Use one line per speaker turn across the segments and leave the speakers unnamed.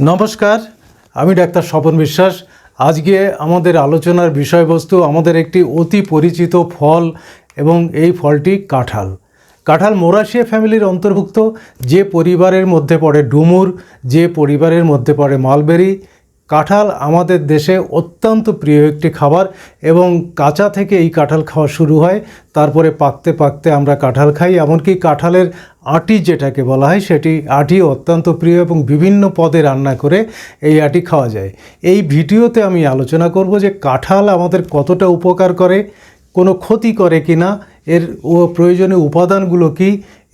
নমস্কার, আমি ডাক্তার স্বপন বিশ্বাস। আজকে আমাদের আলোচনার বিষয়বস্তু আমাদের একটি অতি পরিচিত ফল এবং এই ফলটি কাঁঠাল। কাঁঠাল মোরাশিয়া ফ্যামিলির অন্তর্ভুক্ত, যে পরিবারের মধ্যে পড়ে ডুমুর, যে পরিবারের মধ্যে পড়ে মালবেরি কাঁঠাল আমাদের দেশে অত্যন্ত প্রিয় একটি খাবার এবং কাঁচা থেকে এই কাঁঠাল খাওয়া শুরু হয়। তারপরে পাকতে পাকতে আমরা কাঁঠাল খাই, এমনকি কাঁঠালের আটি যেটাকে বলা হয়, সেটি আটি অত্যন্ত প্রিয় এবং বিভিন্ন পদে রান্না করে এই আটি খাওয়া যায়। এই ভিডিওতে আমি আলোচনা করব যে কাঁঠাল আমাদের কতটা উপকার করে, কোনো ক্ষতি করে কি না এর ও প্রয়োজনীয় উপাদানগুলো কি?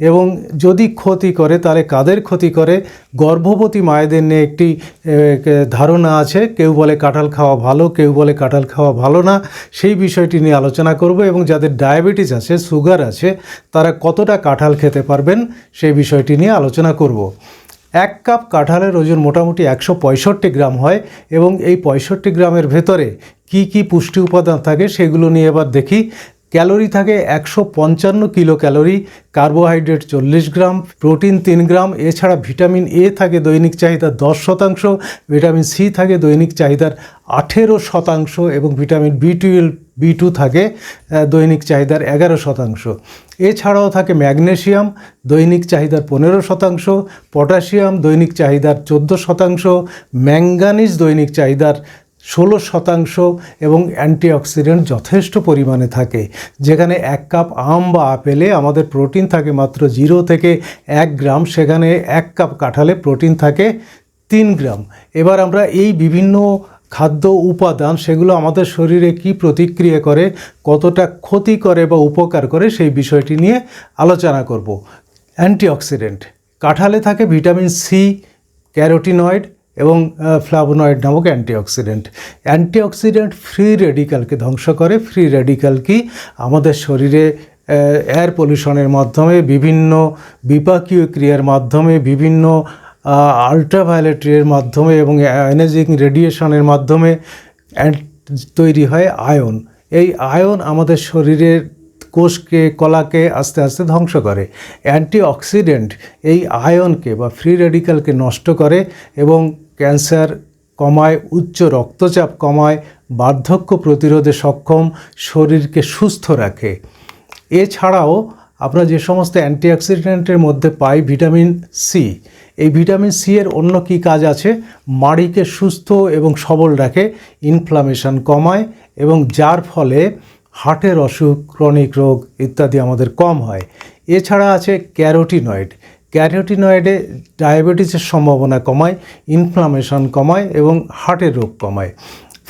এবং যদি ক্ষতি করে, তাহলে কাদের ক্ষতি করে? গর্ভবতী মায়েদের নিয়ে একটি ধারণা আছে, কেউ বলে কাঁঠাল খাওয়া ভালো, কেউ বলে কাঁঠাল খাওয়া ভালো না, সেই বিষয়টি নিয়ে আলোচনা করব এবং যাদের ডায়াবেটিস আছে, সুগার আছে, তারা কতটা কাঁঠাল খেতে পারবেন, সেই বিষয়টি নিয়ে আলোচনা করব। এক কাপ কাঁঠালের ওজন মোটামুটি একশো পঁয়ষট্টি গ্রাম হয় এবং এই পঁয়ষট্টি গ্রামের ভেতরে কি কি পুষ্টি উপাদান থাকে, সেগুলো নিয়ে এবার দেখি। ক্যালোরি থাকে একশো পঞ্চান্ন কিলো ক্যালোরি কার্বোহাইড্রেট চল্লিশ গ্রাম, প্রোটিন তিন গ্রাম, এছাড়া ভিটামিন এ থাকে দৈনিক চাহিদা দশ শতাংশ, ভিটামিন সি থাকে দৈনিক চাহিদার আঠেরো শতাংশ এবং vitamin B twelve, B two থাকে দৈনিক চাহিদার এগারো শতাংশ। এছাড়াও থাকে ম্যাগনেশিয়াম, দৈনিক চাহিদার পনেরো শতাংশ, পটাশিয়াম দৈনিক চাহিদার চোদ্দ শতাংশ ম্যাঙ্গানিজ দৈনিক চাহিদার ষোলো শতাংশ এবং অ্যান্টিঅক্সিডেন্ট যথেষ্ট পরিমাণে থাকে। যেখানে এক কাপ আম বা আপেলে আমাদের প্রোটিন থাকে মাত্র জিরো থেকে এক গ্রাম, সেখানে এক কাপ কাঁঠালে প্রোটিন থাকে তিন গ্রাম। এবার আমরা এই বিভিন্ন খাদ্য উপাদান, সেগুলো আমাদের শরীরে কি প্রতিক্রিয়া করে, কতটা ক্ষতি করে বা উপকার করে, সেই বিষয়টি নিয়ে আলোচনা করব। অ্যান্টিঅক্সিডেন্ট, কাঁঠালে থাকে ভিটামিন সি, ক্যারোটিনয়েড এবং ফ্লাভোনয়েড নামক অ্যান্টিঅক্সিডেন্ট অ্যান্টিঅক্সিডেন্ট ফ্রি রেডিক্যালকে ধ্বংস করে। ফ্রি রেডিক্যাল কি? আমাদের শরীরে এয়ার পলিউশনের মাধ্যমে, বিভিন্ন বিপাকীয় ক্রিয়ার মাধ্যমে, বিভিন্ন আলট্রাভায়োলেট রের মাধ্যমে এবং অ্যানাজিং রেডিয়েশনের মাধ্যমে তৈরি হয় আয়ন এই আয়ন আমাদের শরীরের কোষকে, কলাকে আস্তে আস্তে ধ্বংস করে। অ্যান্টিঅক্সিডেন্ট এই আয়নকে বা ফ্রি রেডিক্যালকে নষ্ট করে এবং ক্যান্সার কমায়, উচ্চ রক্তচাপ কমায়, বার্ধক্য প্রতিরোধে সক্ষম, শরীরকে সুস্থ রাখে। এছাড়াও আমরা যে সমস্ত অ্যান্টিঅক্সিডেন্টের মধ্যে পাই ভিটামিন সি। এই ভিটামিন সি এর অন্য কি কাজ আছে? মাড়িকে সুস্থ এবং সবল রাখে ইনফ্লামেশন কমায় এবং যার ফলে হার্টের অসুখ ক্রনিক রোগ ইত্যাদি আমাদের কম হয়। এছাড়া আছে ক্যারোটিনয়েড ক্যারোটিনয়েডে ডায়াবেটিসের সম্ভাবনা কমায় ইনফ্লামেশন কমায় এবং হার্টের রোগ কমায়।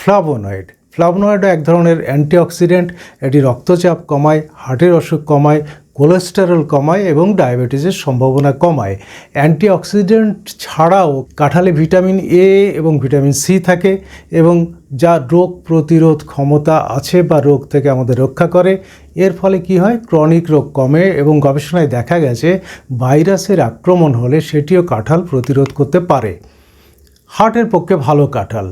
ফ্লাভোনয়েড, ফ্লাভোনয়েডও এক ধরনের অ্যান্টিঅক্সিডেন্ট এটি রক্তচাপ কমায় হার্টের অসুখ কমায় কোলেস্টেরল কমায় এবং ডায়াবেটিসের সম্ভাবনা কমায়। অ্যান্টিঅক্সিডেন্ট ছাড়াও কাঁঠালে ভিটামিন এ এবং ভিটামিন সি থাকে এবং যা রোগ প্রতিরোধ ক্ষমতা আছে বা রোগ থেকে আমাদের রক্ষা করে। এর ফলে কি হয়? ক্রনিক রোগ কমে এবং গবেষণায় দেখা গেছে, ভাইরাসের আক্রমণ হলে সেটিও কাঁঠাল প্রতিরোধ করতে পারে। হার্টের পক্ষে ভালো কাঁঠাল,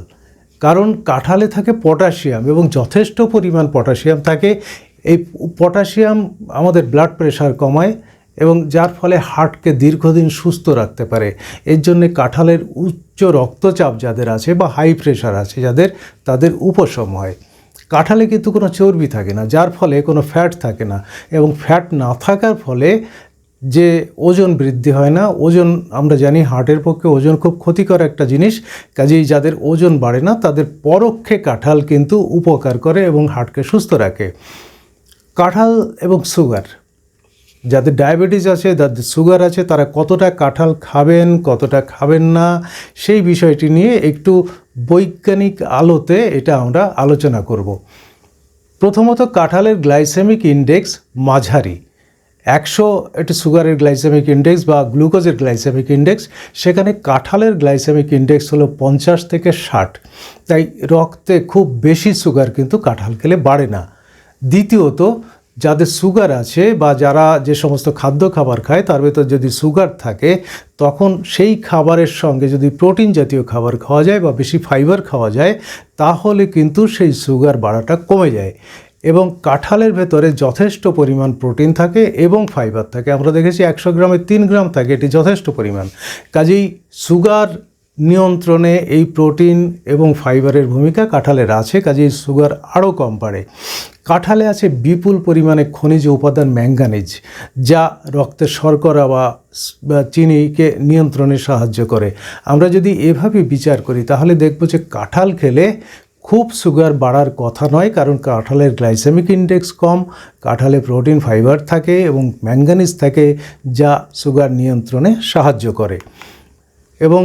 কারণ কাঁঠালে থাকে পটাশিয়াম এবং যথেষ্ট পরিমাণ পটাশিয়াম থাকে। এই পটাশিয়াম আমাদের ব্লাড প্রেশার কমায় এবং যার ফলে হার্টকে দীর্ঘদিন সুস্থ রাখতে পারে। এর জন্যে কাঁঠালের উচ্চ রক্তচাপ যাদের আছে বা হাই প্রেশার আছে যাদের, তাদের উপশম হয়। কাঁঠালে কিন্তু কোনো চর্বি থাকে না, যার ফলে কোনো ফ্যাট থাকে না এবং ফ্যাট না থাকার ফলে যে ওজন বৃদ্ধি হয় না, ওজন আমরা জানি হার্টের পক্ষে ওজন খুব ক্ষতিকর একটা জিনিস, কাজেই যাদের ওজন বাড়ে না, তাদের পরোক্ষে কাঁঠাল কিন্তু উপকার করে এবং হার্টকে সুস্থ রাখে। কাঁঠাল এবং সুগার। যাদের ডায়াবেটিস আছে, যাদের সুগার আছে, তারা কতটা কাঁঠাল খাবেন, কতটা খাবেন না, সেই বিষয়টি নিয়ে একটু বৈজ্ঞানিক আলোতে এটা আমরা আলোচনা করব। প্রথমত কাঁঠালের গ্লাইসেমিক ইন্ডেক্স মাঝারি। একশো একটি সুগারের গ্লাইসেমিক ইন্ডেক্স বা গ্লুকোজের গ্লাইসেমিক ইন্ডেক্স, সেখানে কাঁঠালের গ্লাইসেমিক ইন্ডেক্স হলো পঞ্চাশ থেকে ষাট। তাই রক্তে খুব বেশি সুগার কিন্তু কাঁঠাল খেলে বাড়ে না। দ্বিতীয়ত, যাদের সুগার আছে বা যারা যে সমস্ত খাদ্য খাবার খায়, তার ভেতর যদি সুগার থাকে, তখন সেই খাবারের সঙ্গে যদি প্রোটিন জাতীয় খাবার খাওয়া যায় বা বেশি ফাইবার খাওয়া যায়, তাহলে কিন্তু সেই সুগার বাড়াটা কমে যায়। এবং কাঁঠালের ভেতরে যথেষ্ট পরিমাণ প্রোটিন থাকে এবং ফাইবার থাকে। আমরা দেখেছি একশো গ্রামে তিন গ্রাম থাকে, এটি যথেষ্ট পরিমাণ। কাজেই সুগার নিয়ন্ত্রণে এই প্রোটিন এবং ফাইবারের ভূমিকা কাঁঠালের আছে, কাজেই সুগার আরও কম পারে কাঁঠালে আছে বিপুল পরিমাণে খনিজ উপাদান ম্যাঙ্গানিজ যা রক্তের শর্করা বা চিনিকে নিয়ন্ত্রণে সাহায্য করে। আমরা যদি এভাবে বিচার করি, তাহলে দেখব যে কাঁঠাল খেলে খুব সুগার বাড়ার কথা নয়, কারণ কাঁঠালের গ্লাইসেমিক ইন্ডেক্স কম, কাঁঠালে প্রোটিন, ফাইবার থাকে এবং ম্যাঙ্গানিজ থাকে, যা সুগার নিয়ন্ত্রণে সাহায্য করে। এবং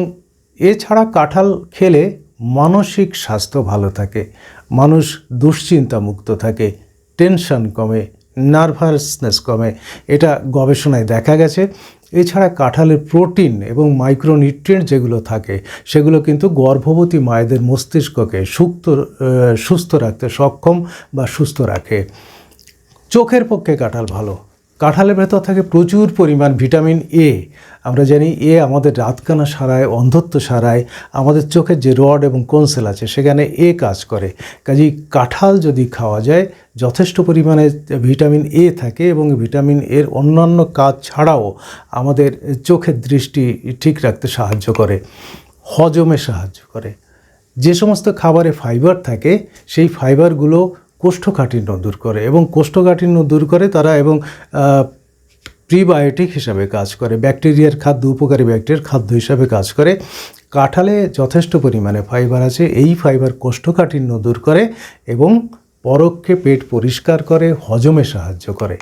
এছাড়া কাঁঠাল খেলে মানসিক স্বাস্থ্য ভালো থাকে। মানুষ দুশ্চিন্তা মুক্ত থাকে টেনশন কমে নার্ভাসনেস কমে। এটা গবেষণায় দেখা গেছে। এছাড়া কাঁঠালের প্রোটিন এবং মাইক্রোনিউট্রিয়েন্ট যেগুলো থাকে, সেগুলো কিন্তু গর্ভবতী মায়েদের মস্তিষ্ককে সুক্ত সুস্থ রাখতে সক্ষম বা সুস্থ রাখে। চোখের পক্ষে কাঁঠাল ভালো। কাঁঠালের ভেতর থাকে প্রচুর পরিমাণ ভিটামিন এ আমরা জানি এ আমাদের রাতকানা সারায়, অন্ধত্ব সারায়, আমাদের চোখের যে রড এবং কোনসেল আছে, সেখানে এ কাজ করে। কাজেই কাঁঠাল যদি খাওয়া যায়, যথেষ্ট পরিমাণে ভিটামিন এ থাকে এবং ভিটামিন এর অন্যান্য কাজ ছাড়াও আমাদের চোখের দৃষ্টি ঠিক রাখতে সাহায্য করে, হজমে সাহায্য করে। যে সমস্ত খাবারে ফাইবার থাকে, সেই ফাইবারগুলো কোষ্ঠকাঠিন্য দূর করে এবং কোষ্ঠকাঠিন্য দূর করে তারা এবং প্রিবায়োটিক হিসাবে কাজ করে, ব্যাকটেরিয়ার খাদ্য, উপকারী ব্যাকটেরিয়ার খাদ্য হিসাবে কাজ করে। কাঁঠালে যথেষ্ট পরিমাণে ফাইবার আছে, এই ফাইবার কোষ্ঠকাঠিন্য দূর করে এবং পরোক্ষে পেট পরিষ্কার করে, হজমে সাহায্য করে,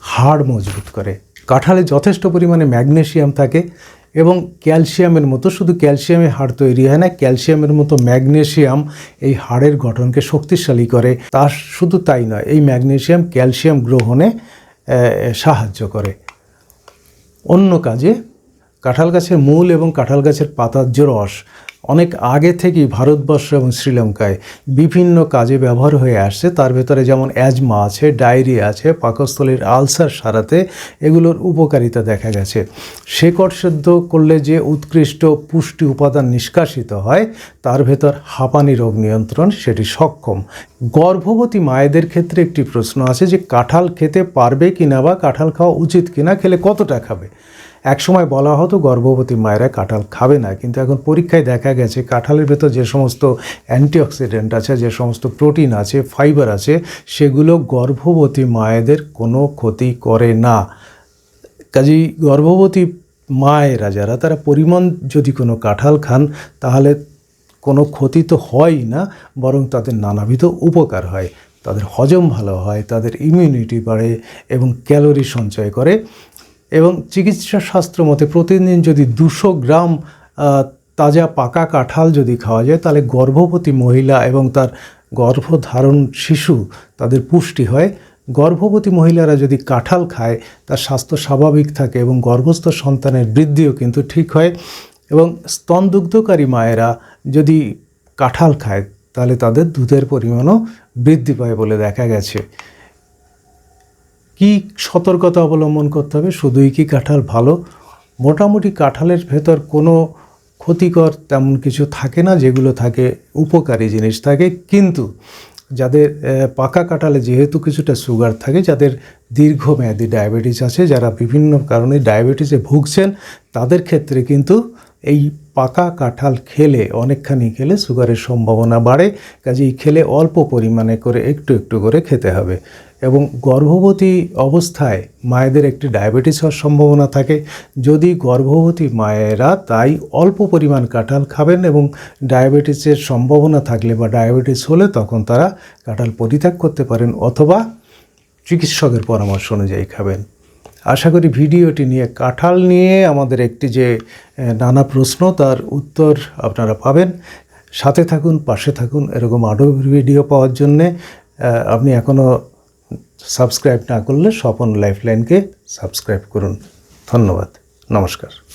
হাড় মজবুত করে। কাঁঠালে যথেষ্ট পরিমাণে ম্যাগনেশিয়াম থাকে এবং ক্যালসিয়ামের মতো, শুধু ক্যালসিয়ামে হাড় তৈরি হয় না, ক্যালসিয়ামের মতো ম্যাগনেশিয়াম এই হাড়ের গঠনকে শক্তিশালী করে। তার শুধু তাই নয়, এই ম্যাগনেশিয়াম ক্যালসিয়াম গ্রহণে সাহায্য করে। অন্য কাজে, কাঁঠাল গাছের মূল এবং কাঁঠাল গাছের পাতার যে রস অনেক আগে থেকেই ভারতবর্ষ এবং শ্রীলঙ্কায় বিভিন্ন কাজে ব্যবহার হয়ে আসছে। তার ভেতরে যেমন অ্যাজমা আছে ডায়রিয়া আছে, পাকস্থলীর আলসার সারাতে এগুলোর উপকারিতা দেখা গেছে। শেকড় সেদ্ধ করলে যে উৎকৃষ্ট পুষ্টি উপাদান নিষ্কাশিত হয়, তার ভেতর হাঁপানি রোগ নিয়ন্ত্রণ, সেটি সক্ষম। গর্ভবতী মায়েদের ক্ষেত্রে একটি প্রশ্ন আছে যে, কাঁঠাল খেতে পারবে কিনা বা কাঁঠাল খাওয়া উচিত কিনা, খেলে কতটা খাবে? একসময় বলা হতো গর্ভবতী মায়েরা কাঁঠাল খাবে না, কিন্তু এখন পরীক্ষায় দেখা গেছে কাঁঠালের ভেতর যে সমস্ত অ্যান্টিঅক্সিডেন্ট আছে, যে সমস্ত প্রোটিন আছে, ফাইবার আছে, সেগুলো গর্ভবতী মায়েদের কোনো ক্ষতি করে না। কাজেই গর্ভবতী মায়েরা যারা, তারা পরিমাণ যদি কোনো কাঁঠাল খান, তাহলে কোনো ক্ষতি তো হয়ই না, বরং তাদের নানাবিধ উপকার হয়। তাদের হজম ভালো হয়, তাদের ইমিউনিটি বাড়ে এবং ক্যালোরি সঞ্চয় করে। এবং চিকিৎসা শাস্ত্র মতে প্রতিদিন যদি দুশো গ্রাম তাজা পাকা কাঁঠাল যদি খাওয়া যায়, তাহলে গর্ভবতী মহিলা এবং তার গর্ভধারণ শিশু তাদের পুষ্টি হয়। গর্ভবতী মহিলারা যদি কাঁঠাল খায়, তার স্বাস্থ্য স্বাভাবিক থাকে এবং গর্ভস্থ সন্তানের বৃদ্ধিও কিন্তু ঠিক হয়। এবং স্তনদুগ্ধকারী মায়েরা যদি কাঁঠাল খায়, তাহলে তাদের দুধের পরিমাণও বৃদ্ধি পায় বলে দেখা গেছে। কি সতর্কতা অবলম্বন করতে হবে? শুধুই কি কাঁঠাল ভালো? মোটামুটি কাঁঠালের ভেতর কোনো ক্ষতিকর তেমন কিছু থাকে না, যেগুলো থাকে, উপকারী জিনিস থাকে। কিন্তু যাদের পাকা কাঁঠালে যেহেতু কিছুটা সুগার থাকে, যাদের দীর্ঘমেয়াদী ডায়াবেটিস আছে, যারা বিভিন্ন কারণে ডায়াবেটিসে ভুগছেন, তাদের ক্ষেত্রে কিন্তু এই পাকা কাঁঠাল খেলে, অনেকখানি খেলে সুগারের সম্ভাবনা বাড়ে। কাজেই খেলে অল্প পরিমাণে করে একটু একটু করে খেতে হবে। এবং গর্ভবতী অবস্থায় মায়েদের একটি ডায়াবেটিস হওয়ার সম্ভাবনা থাকে। যদি গর্ভবতী মায়েরা তাই অল্প পরিমাণ কাঁঠাল খাবেন এবং ডায়াবেটিসের সম্ভাবনা থাকলে বা ডায়াবেটিস হলে তখন তারা কাঁঠাল পরিত্যাগ করতে পারেন অথবা চিকিৎসকের পরামর্শ অনুযায়ী খাবেন। আশা করি ভিডিওটি নিয়ে কাঁঠাল নিয়ে আমাদের একটি যে নানা প্রশ্ন তার উত্তর আপনারা পাবেন। সাথে থাকুন, পাশে থাকুন, এরকম আরও ভিডিও পাওয়ার জন্যে আপনি এখনও সাবস্ক্রাইব না করলে স্বপন লাইফলাইনকে সাবস্ক্রাইব করুন। ধন্যবাদ। নমস্কার।